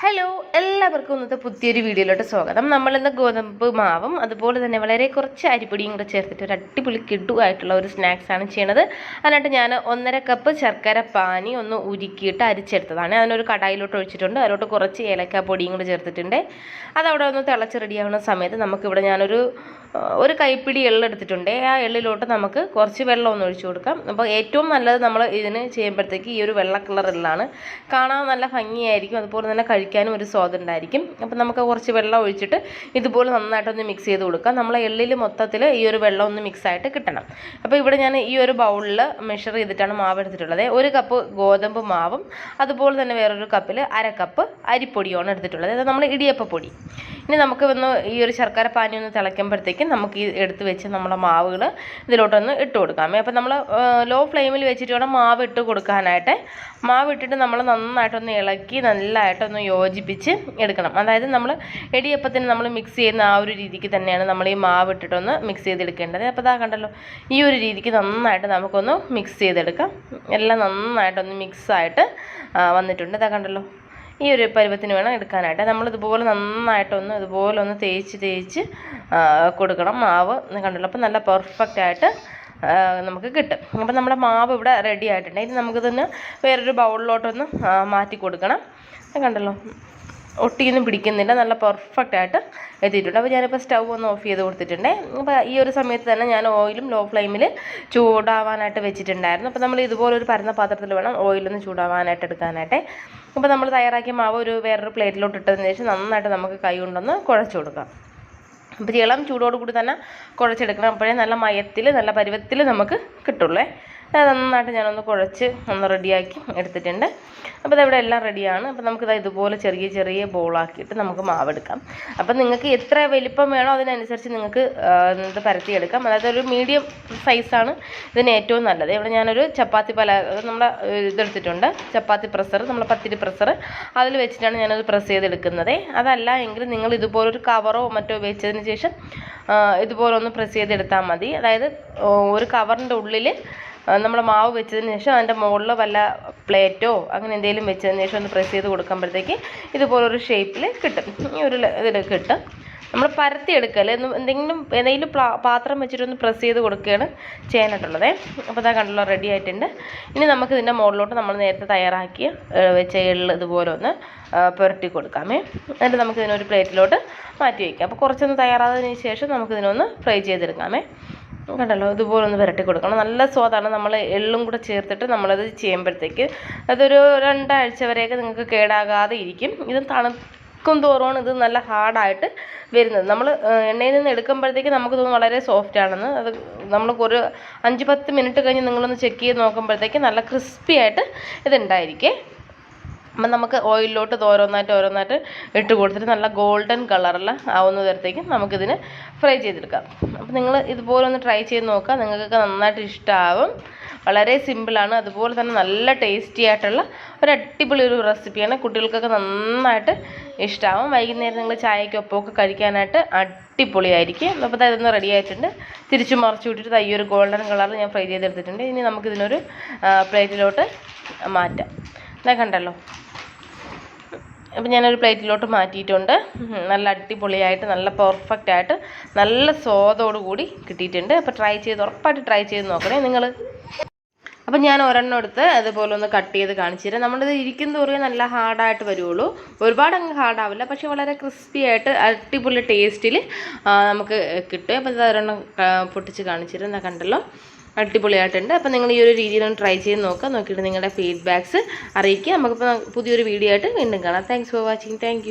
Hello എല്ലാവർക്കും ഇന്നത്തെ പുതിയൊരു വീഡിയോയിലോട്ട് സ്വാഗതം. നമ്മളിന്ന് ഗോതമ്പ് മാവും അതുപോലെ തന്നെ വളരെ കുറച്ച് അരിപ്പൊടിയും കൂടെ ചേർത്തിട്ട് ഒരു അടിപൊളി കിടുവായിട്ടുള്ള ഒരു സ്നാക്സ് ആണ് ചെയ്യണത്. അതിനായിട്ട് ഞാൻ ഒന്നര കപ്പ് ശർക്കര പാനി ഒന്ന് ഉരുക്കിയിട്ട് അരിച്ചെടുത്തതാണ്. അതിനൊരു കടായിലോട്ട് ഒഴിച്ചിട്ടുണ്ട്. അതിലോട്ട് കുറച്ച് ഏലക്കാ പൊടിയും കൂടെ ചേർത്തിട്ടുണ്ട്. അതവിടെ ഒന്ന് തിളച്ച് റെഡിയാവുന്ന സമയത്ത് നമുക്കിവിടെ ഞാനൊരു ഒരു കൈപ്പിടി എള്ളെടുത്തിട്ടുണ്ട് ആ എള്ളിലോട്ട് നമുക്ക് കുറച്ച് വെള്ളം ഒന്ന് ഒഴിച്ചു കൊടുക്കാം. അപ്പോൾ ഏറ്റവും നല്ലത് നമ്മൾ ഇതിന് ചെയ്യുമ്പോഴത്തേക്ക് ഈ ഒരു വെള്ള കളർ എള്ളാണ്. കാണാൻ നല്ല ഭംഗിയായിരിക്കും. അതുപോലെ തന്നെ കഴിക്കാനും ഒരു സ്വാദുണ്ടായിരിക്കും. അപ്പോൾ നമുക്ക് കുറച്ച് വെള്ളം ഒഴിച്ചിട്ട് ഇതുപോലെ നന്നായിട്ടൊന്ന് മിക്സ് ചെയ്ത് കൊടുക്കുക നമ്മളെ എള്ളിൽ മൊത്തത്തിൽ ഈ ഒരു വെള്ളം ഒന്ന് മിക്സ് ആയിട്ട് കിട്ടണം. അപ്പോൾ ഇവിടെ ഞാൻ ഈ ഒരു ബൗളിൽ മെഷർ ചെയ്തിട്ടാണ് മാവ് എടുത്തിട്ടുള്ളത്. ഒരു കപ്പ് ഗോതമ്പ് മാവും അതുപോലെ തന്നെ വേറൊരു കപ്പിൽ അര കപ്പ് അരിപ്പൊടിയാണ് എടുത്തിട്ടുള്ളത്. അത് നമ്മൾ ഇടിയപ്പപ്പൊടി ഇനി നമുക്ക് ഒന്ന് ഈ ഒരു ശർക്കര പാനി ഒന്ന് തിളയ്ക്കുമ്പോഴത്തേക്കും നമുക്ക് ഈ എടുത്ത് വെച്ച് നമ്മുടെ മാവുകൾ ഇതിലോട്ടൊന്ന് ഇട്ട് കൊടുക്കാമേ അപ്പോൾ നമ്മൾ ലോ ഫ്ലെയിമിൽ വെച്ചിട്ട് വേണം മാവ് ഇട്ട് കൊടുക്കാനായിട്ട്. മാവ് ഇട്ടിട്ട് നമ്മൾ നന്നായിട്ടൊന്ന് ഇളക്കി നല്ലതായിട്ടൊന്ന് യോജിപ്പിച്ച് എടുക്കണം. അതായത് നമ്മൾ ഇടിയപ്പത്തിന് നമ്മൾ മിക്സ് ചെയ്യുന്ന ആ ഒരു രീതിക്ക് തന്നെയാണ് നമ്മൾ ഈ മാവ് ഇട്ടിട്ടൊന്ന് മിക്സ് ചെയ്തെടുക്കേണ്ടത്. അപ്പോൾ ഇതാ കണ്ടല്ലോ ഈ ഒരു രീതിക്ക് നന്നായിട്ട് നമുക്കൊന്ന് മിക്സ് ചെയ്തെടുക്കാം. എല്ലാം നന്നായിട്ടൊന്ന് മിക്സായിട്ട് വന്നിട്ടുണ്ട്. ഇതാ കണ്ടല്ലോ. ഈ ഒരു പരുവത്തിന് വേണം എടുക്കാനായിട്ട്. നമ്മൾ ഇതുപോലെ നന്നായിട്ടൊന്ന് ഇതുപോലെ ഒന്ന് തേച്ച് തേച്ച് കൊടുക്കണം. മാവ് കണ്ടല്ലോ? അപ്പോൾ നല്ല പെർഫെക്റ്റ് ആയിട്ട് നമുക്ക് കിട്ടും. അപ്പം നമ്മുടെ മാവ് ഇവിടെ റെഡി ആയിട്ടുണ്ട്. ഇനി നമുക്കിതൊന്ന് വേറൊരു ബൗളിലോട്ടൊന്ന് മാറ്റി കൊടുക്കണം. കണ്ടല്ലോ? ഒട്ടിയൊന്നും പിടിക്കുന്നില്ല. നല്ല പെർഫെക്റ്റ് ആയിട്ട് എത്തിയിട്ടുണ്ട്. അപ്പോൾ ഞാനിപ്പോൾ സ്റ്റൗ ഒന്ന് ഓഫ് ചെയ്ത് കൊടുത്തിട്ടുണ്ട്. അപ്പോൾ ഈ ഒരു സമയത്ത് തന്നെ ഞാൻ ഓയിലും ലോ ഫ്ലെയിമിൽ ചൂടാവാനായിട്ട് വെച്ചിട്ടുണ്ടായിരുന്നു. അപ്പോൾ നമ്മൾ ഇതുപോലെ ഒരു പരന്ന പാത്രത്തിൽ വേണം ഓയിലൊന്ന് ചൂടാവാനായിട്ട് എടുക്കാനായിട്ട്. അപ്പോൾ നമ്മൾ തയ്യാറാക്കിയ മാവ് ഒരു വേറൊരു പ്ലേറ്റിലോട്ട് ഇട്ടതിന് ശേഷം നന്നായിട്ട് നമുക്ക് കൈ കൊണ്ടൊന്ന് കുഴച്ച് കൊടുക്കാം. അപ്പോൾ ഇളം ചൂടോടുകൂടി തന്നെ കുഴച്ചെടുക്കണം. അപ്പോഴേ നല്ല മയത്തിൽ നല്ല പരുവത്തിൽ നമുക്ക് കിട്ടുള്ളേ. നന്നായിട്ട് ഞാനൊന്ന് കുഴച്ച് ഒന്ന് റെഡിയാക്കി എടുത്തിട്ടുണ്ട്. അപ്പോൾ ഇതവിടെ എല്ലാം റെഡിയാണ്. അപ്പോൾ നമുക്കിത് ഇതുപോലെ ചെറിയ ചെറിയ ബോളാക്കിയിട്ട് നമുക്ക് മാവെടുക്കാം. അപ്പോൾ നിങ്ങൾക്ക് എത്ര വലിപ്പം വേണോ അതിനനുസരിച്ച് നിങ്ങൾക്ക് ഇത് പരത്തിയെടുക്കാം. അതായത് ഒരു മീഡിയം സൈസാണ് ഇതിന് ഏറ്റവും നല്ലത്. ഇവിടെ ഞാനൊരു ചപ്പാത്തി പല നമ്മുടെ ഇതെടുത്തിട്ടുണ്ട്. ചപ്പാത്തി പ്രസ്സർ നമ്മുടെ പത്തിരി പ്രസ്സർ അതിൽ വെച്ചിട്ടാണ് ഞാനത് പ്രസ് ചെയ്തെടുക്കുന്നത്. അതല്ല എങ്കിൽ നിങ്ങൾ ഇതുപോലൊരു കവറോ മറ്റോ വെച്ചതിന് ശേഷം ഇതുപോലെ ഒന്ന് പ്രസ് ചെയ്തെടുത്താൽ മതി. അതായത് ഒരു കവറിന്റെ ഉള്ളിൽ നമ്മൾ മാവ് വെച്ചതിന് ശേഷം അതിന്റെ മുകളിൽ വല്ല പ്ലേറ്റോ അങ്ങനെ എന്തെങ്കിലും വെച്ചതിന് ശേഷം ഒന്ന് പ്രസ് ചെയ്ത് കൊടുക്കുമ്പോഴത്തേക്ക് ഇതുപോലൊരു ഷേപ്പിൽ കിട്ടും. ഈ ഒരു ഇതിൽ കിട്ടും. നമ്മൾ പരത്തി എടുക്കൽ എന്തെങ്കിലും ഏതെങ്കിലും പാത്രം വെച്ചിട്ട് ഒന്ന് പ്രസ് ചെയ്ത് കൊടുക്കുകയാണ് ചെയ്യാനായിട്ടുള്ളത്. അപ്പോൾ ഇതാ കണ്ടല്ലോ റെഡി ആയിട്ടുണ്ട്. ഇനി നമുക്ക് ഇതിന്റെ മുകളിലോട്ട് നമ്മൾ നേരത്തെ തയ്യാറാക്കിയ വെച്ച എള്ള് ഇതുപോലെ ഒന്ന് പുരട്ടി കൊടുക്കാമേ. എന്നിട്ട് നമുക്ക് ഇതിനൊരു പ്ലേറ്റിലോട്ട് മാറ്റി വയ്ക്കാം അപ്പോൾ കുറച്ചൊന്ന് തയ്യാറായതിന് ശേഷം നമുക്കിതിനൊന്ന് ഫ്രൈ ചെയ്തെടുക്കാമേ. കണ്ടല്ലോ ഇതുപോലെ ഒന്ന് വരട്ടി കൊടുക്കണം. നല്ല സ്വാദാണ്. നമ്മൾ എള്ളും കൂടെ ചേർത്തിട്ട് നമ്മളത് ചെയ്യുമ്പോഴത്തേക്ക് അതൊരു രണ്ടാഴ്ച വരെയൊക്കെ നിങ്ങൾക്ക് കേടാകാതെ ഇരിക്കും. ഇത് തണുക്കും തോറുമാണ് ഇത് നല്ല ഹാർഡായിട്ട് വരുന്നത്. നമ്മൾ എണ്ണയിൽ നിന്ന് എടുക്കുമ്പോഴത്തേക്ക് നമുക്ക് തോന്നും വളരെ സോഫ്റ്റ് ആണെന്ന്. അത് നമ്മൾ ഒരു അഞ്ച് പത്ത് മിനിറ്റ് കഴിഞ്ഞ് നിങ്ങളൊന്ന് ചെക്ക് ചെയ്ത് നോക്കുമ്പോഴത്തേക്ക് നല്ല ക്രിസ്പി ആയിട്ട് ഇതുണ്ടായിരിക്കേ. അപ്പം നമുക്ക് ഓയിലിലോട്ട് ഓരോന്നായിട്ട് ഓരോന്നായിട്ട് ഇട്ട് കൊടുത്തിട്ട് നല്ല ഗോൾഡൻ കളറിൽ ആവുന്ന തരത്തേക്ക് നമുക്കിതിന് ഫ്രൈ ചെയ്തെടുക്കാം. അപ്പം നിങ്ങൾ ഇതുപോലെ ഒന്ന് ട്രൈ ചെയ്ത് നോക്കുക. നിങ്ങൾക്കൊക്കെ നന്നായിട്ട് ഇഷ്ടമാവും വളരെ സിമ്പിളാണ്. അതുപോലെ തന്നെ നല്ല ടേസ്റ്റി ആയിട്ടുള്ള ഒരു അടിപൊളി ഒരു റെസിപ്പിയാണ്. കുട്ടികൾക്കൊക്കെ നന്നായിട്ട് ഇഷ്ടമാവും വൈകുന്നേരം നിങ്ങൾ ചായക്കൊപ്പമൊക്കെ കഴിക്കാനായിട്ട് അടിപൊളിയായിരിക്കും. അപ്പോൾ ഇതൊന്ന് റെഡി ആയിട്ടുണ്ട്. തിരിച്ചു മറിച്ച് വിട്ടിട്ട് ഈ ഒരു ഗോൾഡൻ കളറിൽ ഞാൻ ഫ്രൈ ചെയ്തെടുത്തിട്ടുണ്ട്. ഇനി നമുക്കിതിനൊരു പ്ലേറ്റിലോട്ട് മാറ്റാം. ഇതാ കണ്ടല്ലോ. അപ്പം ഞാനൊരു പ്ലേറ്റിലോട്ട് മാറ്റിയിട്ടുണ്ട്. നല്ല അടിപൊളിയായിട്ട് നല്ല പെർഫെക്റ്റ് ആയിട്ട് നല്ല സ്വാദോടുകൂടി കിട്ടിയിട്ടുണ്ട്. അപ്പോൾ ട്രൈ ചെയ്ത് ഉറപ്പായിട്ട് ട്രൈ ചെയ്ത് നോക്കണേ നിങ്ങൾ അപ്പം ഞാൻ ഒരെണ്ണം എടുത്ത് അതുപോലെ ഒന്ന് കട്ട് ചെയ്ത് കാണിച്ചു തരാം. നമ്മളിത് ഇരിക്കുന്ന തോറും നല്ല ഹാർഡായിട്ട് വരുള്ളൂ. ഒരുപാട് അങ്ങ് ഹാർഡാവില്ല പക്ഷേ വളരെ ക്രിസ്പി ആയിട്ട് അടിപൊളി ടേസ്റ്റിൽ നമുക്ക് കിട്ടും. അപ്പോൾ ഇത് ഒരെണ്ണം പൊട്ടിച്ച് കാണിച്ചു തരാം. കണ്ടല്ലോ. അടിപൊളിയായിട്ടുണ്ട്. അപ്പോൾ നിങ്ങൾ ഈ ഒരു രീതിയിൽ ഒന്ന് ട്രൈ ചെയ്ത് നോക്കുക. നോക്കിയിട്ട് നിങ്ങളുടെ ഫീഡ്ബാക്ക്സ് അറിയിക്കുക. നമുക്കിപ്പോൾ പുതിയൊരു വീഡിയോ ആയിട്ട് വീണ്ടും കാണാം. Thanks for watching thank